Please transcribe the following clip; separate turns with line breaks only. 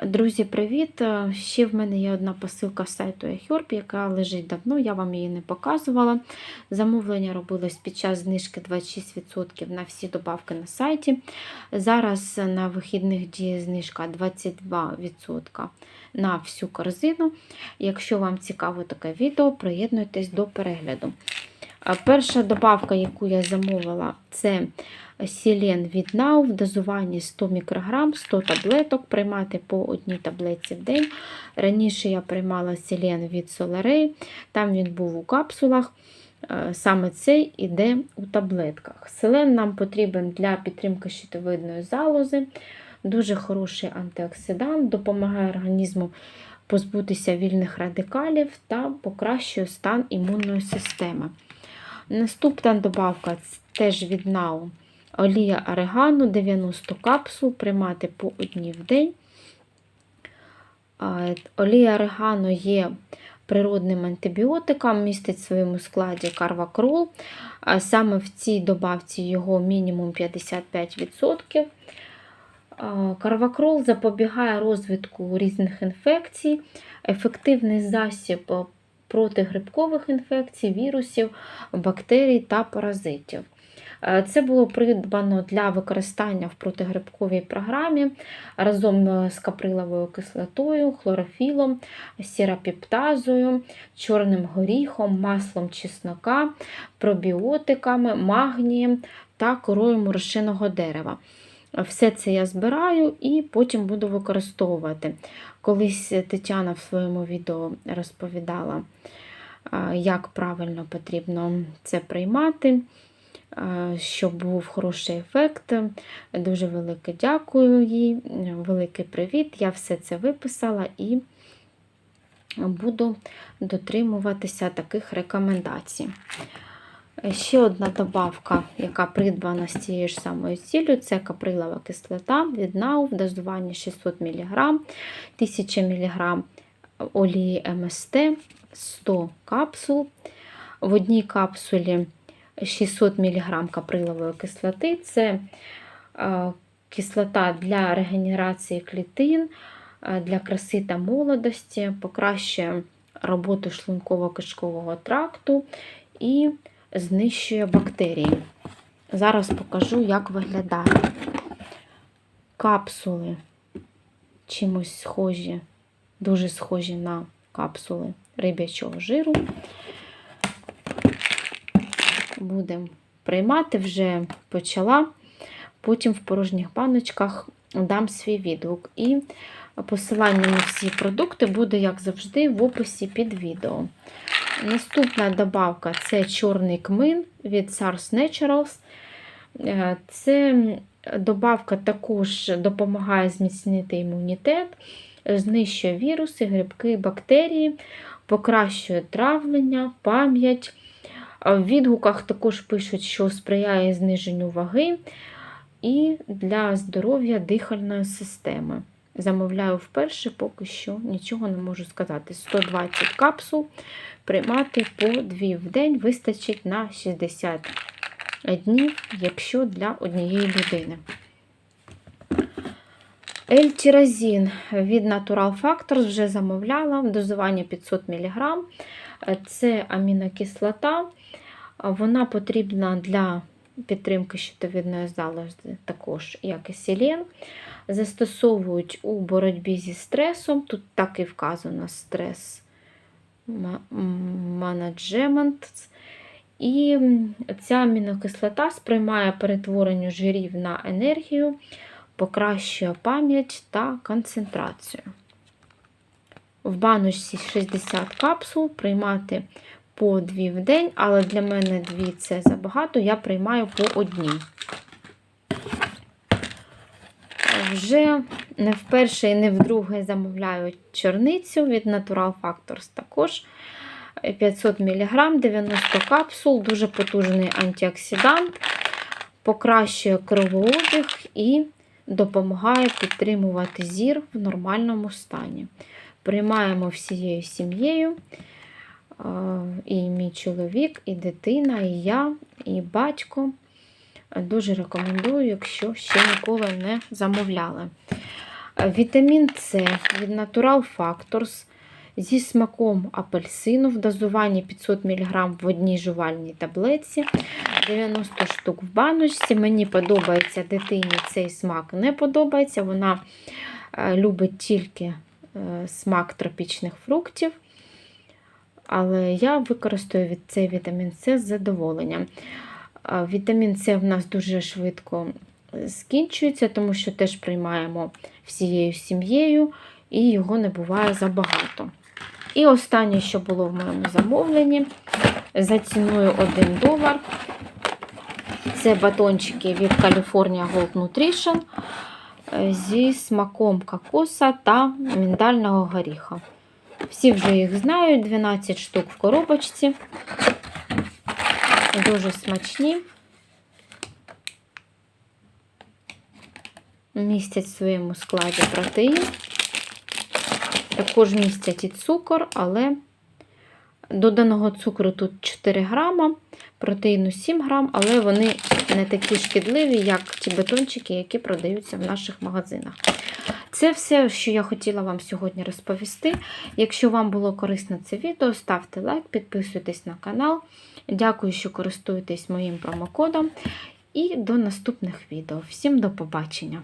Друзі, привіт! Е, Ще в мене є одна посилка з сайту iHerb, яка лежить давно, я вам її не показувала. Замовлення робилось під час знижки 26% на всі добавки на сайті. Зараз на вихідних діє знижка 22% на всю корзину. Якщо вам цікаво таке відео, приєднуйтесь до перегляду. А Перша добавка, яку я замовила, це Сілен від Нау в дозуванні 100 мікрограм, 100 таблеток, приймати по одній таблетці в день. Раніше я приймала Сілен від Соларей, там він був у капсулах. Е, Саме цей іде у таблетках. Селен нам потрібен для підтримки щитовидної залози, дуже хороший антиоксидант, допомагає організму позбутися вільних радикалів та покращує стан імунної системи. Наступна добавка теж від НАУ. Олія орегано 90 капсул, приймати по одній в день. Олія орегано є природним антибіотиком, містить в своєму складі карвакрол. Саме в цій добавці його мінімум 55%. Карвакрол запобігає розвитку різних інфекцій, ефективний засіб проти грибкових інфекцій, вірусів, бактерій та паразитів. Е, Це було придбано для використання в протигрибковій програмі разом е, з каприловою кислотою, хлорофілом, сірапіптазою, чорним горіхом, маслом чеснока, пробіотиками, магнієм та корою морошиного дерева. Все це я збираю і потім буду використовувати. Колись Тетяна в своєму відео розповідала, як правильно потрібно це приймати, щоб був хороший ефект. Дуже велике дякую їй, великий привіт. Я все це виписала і буду дотримуватися таких рекомендацій. Ще одна добавка, яка придбана з цією ж самою ціллю, це каприлова кислота від НАУ в дозуванні 600 мг, 1000 мг олії МСТ, 100 капсул. В одній капсулі 600 мг каприлової кислоти. Це кислота для регенерації клітин, для краси та молодості, покращує роботу шлунково-кишкового тракту і знищує бактерії. Зараз покажу, як виглядає капсули чимось схожі, дуже схожі на капсули риб'ячого жиру. Будемо приймати, вже почала. Потім в порожніх баночках дам свій відгук. І посилання на всі продукти буде, як завжди, в описі під відео. Наступна добавка це чорний кмин від SARS Naturals. Е, це добавка також допомагає зміцнити імунітет, знищує віруси, грибки, бактерії, покращує травлення, пам'ять. В відгуках також пишуть, що сприяє зниженню ваги і для здоров'я дихальної системи. Замовляю вперше, поки що нічого не можу сказати. 120 капсул приймати по 2 в день вистачить на 60 днів, якщо для однієї людини. Ельтіразін від Natural Factors вже замовляла в дозуванні 500 мг. Це амінокислота. Вона потрібна для підтримки щитовидної залози, також як і селен. Застосовують у боротьбі зі стресом. Тут так і вказано стрес менеджмент. І ця амінокислота сприймає перетворення жирів на енергію, покращує пам'ять та концентрацію. В баночці 60 капсул приймати по 2 в день, але для мене 2 це забагато, я приймаю по одній. Вже не вперше і не вдруге замовляю чорницю від Natural Factors також. 500 мг, 90 капсул, дуже потужний антиоксидант, покращує кровообіг і допомагає підтримувати зір в нормальному стані. Приймаємо всією сім'єю. І мій чоловік, і дитина, і я, і батько. Дуже рекомендую, якщо ще ніколи не замовляли. Вітамін С від Natural Factors зі смаком апельсину в дозуванні 500 мг в одній жувальній таблетці, 90 штук в баночці. Мені подобається дитині цей смак не подобається. Вона е, любить тільки е, смак тропічних фруктів. Але я використаю від цей вітамін С з задоволенням. Вітамін С в нас дуже швидко скінчується, тому що теж приймаємо всією сім'єю, і його не буває забагато. І останнє, що було в моєму замовленні, за ціною 1 долар. Це батончики від California Gold Nutrition е, зі смаком кокоса та міндального горіха. Всі вже їх знають, 12 штук в коробочці. Дуже смачні. Містять в своєму складі протеїн. Також містять і цукор, але доданого цукру тут 4 грама, протеїну 7 грам, але вони не такі шкідливі, як ті батончики, які продаються в наших магазинах. Це все, що я хотіла вам сьогодні розповісти. Якщо вам було корисно це відео, ставте лайк, підписуйтесь на канал. Дякую, що користуєтесь моїм промокодом. І до наступних відео. Всім до побачення!